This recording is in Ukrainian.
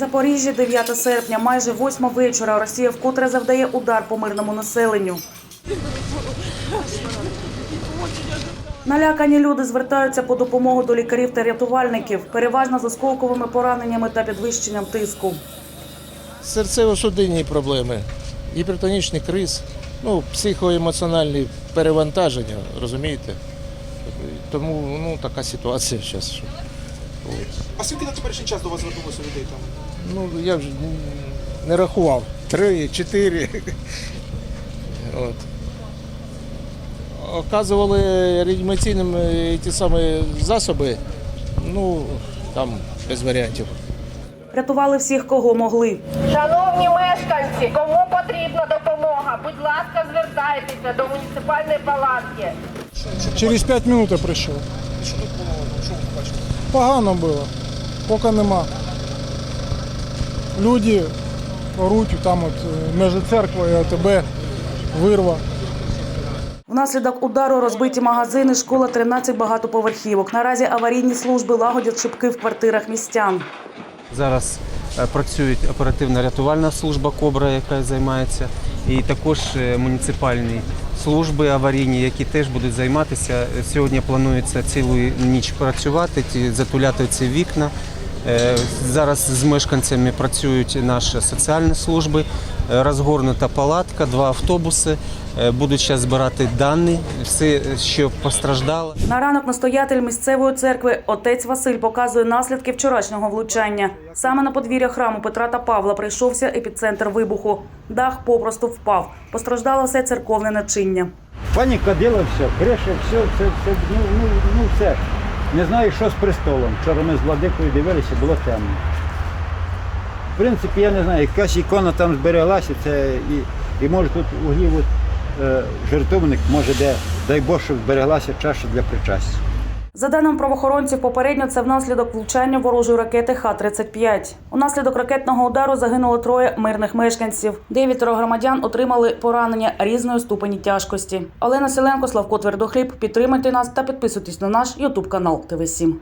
Запоріжжя, 9 серпня, майже 8 вечора. Росія вкотре завдає удар по мирному населенню. Налякані люди звертаються по допомогу до лікарів та рятувальників, переважно з осколковими пораненнями та підвищенням тиску. серцево-судинні проблеми, гіпертонічний криз, ну, психоемоціональні перевантаження, розумієте? Тому ну, така ситуація зараз. А скільки на теперішній час до вас звернулося людей там? Ну, я вже не рахував. Три, чотири. От. Оказували реанімаційним е, ті самі засоби, ну, там без варіантів. Рятували всіх, кого могли. Шановні мешканці, кому потрібна допомога, будь ласка, звертайтеся до муніципальної палатки. Через 5 минут я прийшов. Що тут було? Що ви побачили? Погано було, поки нема. Люди оруть там от е, між церквою і АТБ, вирва. Внаслідок удару розбиті магазини, школа, 13 багатоповерхівок. Наразі аварійні служби лагодять шибки в квартирах містян. Зараз е, працює оперативна-рятувальна служба Кобра, яка займається, і також е, муніципальні служби аварійні, які теж будуть займатися. Сьогодні планується цілу ніч працювати, ті- затуляти ці вікна. Е, Зараз з мешканцями працюють наші соціальні служби, е, розгорнута палатка, два автобуси. Е, Будуть зараз збирати дані, все, що постраждало. На ранок настоятель місцевої церкви отець Василь показує наслідки вчорашнього влучання. Саме на подвір'я храму Петра та Павла прийшовся епіцентр вибуху. Дах попросту впав. Постраждало все церковне начиння. Паніка діла все, криша, все, все, все, ну, ну, ну все. Не знаю, що з престолом. Вчора ми з владикою дивилися, було темно. В принципі, я не знаю, якась ікона там збереглася, це і, і може тут у е, жертовник, може де, дай Бог, щоб збереглася чаша для причастя. За даним правоохоронців, попередньо це внаслідок влучання ворожої ракети Х-35. Унаслідок ракетного удару загинуло троє мирних мешканців. Дев'ятеро громадян отримали поранення різної ступені тяжкості. Олена Селенко, Славко Твердохліб. Підтримайте нас та підписуйтесь на наш Ютуб канал ТВ 7